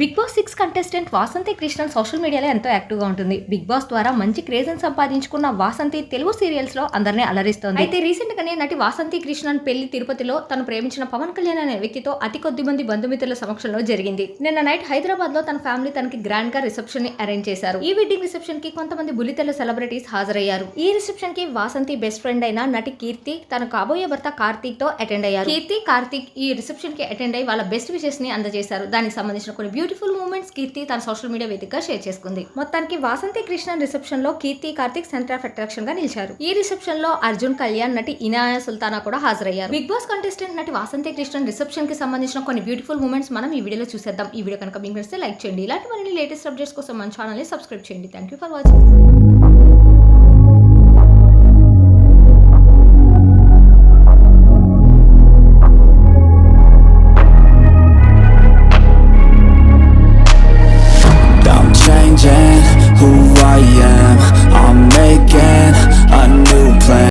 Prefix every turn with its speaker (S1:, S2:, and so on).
S1: Big boss six contestant Vasanthi Krishnan social మీడియాలో ఎంతో యాక్టివ్గా ఉంటుంది. బిగ్ బాస్ ద్వారా మంచి క్రేజ్ని సంపాదించుకున్న వాసంతి తెలుగు సీరియల్స్లో అందరినీ అలరిస్తోంది. అయితే రీసెంట్ గానే నటి వాసంతి కృష్ణన్ పెళ్ళి తిరుపతిలో తను ప్రేమించిన పవన్ కళ్యాణ్ అనే వ్యక్తితో అతి కొద్ది మంది బంధుమిత్రుల సమక్షంలో జరిగింది. నిన్న నైట్ హైదరాబాద్లో తన ఫ్యామిలీ తనకి గ్రాండ్గా రిసెప్షన్ని అరేంజ్ చేశారు. ఈ వెడ్డింగ్ రిసెప్షన్కి కొంతమంది బుల్లితెల్ల సెలబ్రిటీస్ హాజరయ్యారు. ఈ రిసెప్షన్కి వాసంతి బెస్ట్ ఫ్రెండ్ అయిన నటి కీర్తి తన కాబోయే భర్త కార్తీక్తో అటెండ్ అయ్యారు. కీర్తి కార్తీక్ ఈ రిసెప్షన్కి అటెండ్ అయ్యి వాళ్ళ బెస్ట్ విషెస్ని అందజేశారు. దానికి సంబంధించిన కొన్ని బ్యూటిఫుల్ మూమెంట్స్ కీర్తి తన సోషల్ మీడియా వేదికగా షేర్ చేసుకుంది. మొత్తానికి వాసంతి కృష్ణన్ రిసెప్షన్లో కీర్తి కార్తిక్ సెంటర్ ఆఫ్ అట్రాక్షన్గా నిలిచారు. ఈ రిసెప్షన్లో అర్జున్ కళ్యాణ్ నటి ఇనాయా సుల్తానా కూడా హాజరయ్యారు. బిగ్ బాస్ కంటెస్టెంట్ నటి వాసంతి కృష్ణన్ రిసెప్షన్కి సంబంధించిన కొన్ని బ్యూటిఫుల్ మూమెంట్స్ మనం ఈ వీడియోలో చూసేద్దాం. ఈ వీడియో కనుక మీకు నచ్చితే లైక్ చేయండి. ఇలాంటి మరిన్ని లేటెస్ట్ అప్డేట్స్ కోసం మన ఛానల్ని సబ్స్క్రైబ్ చేయండి. Thank you for watching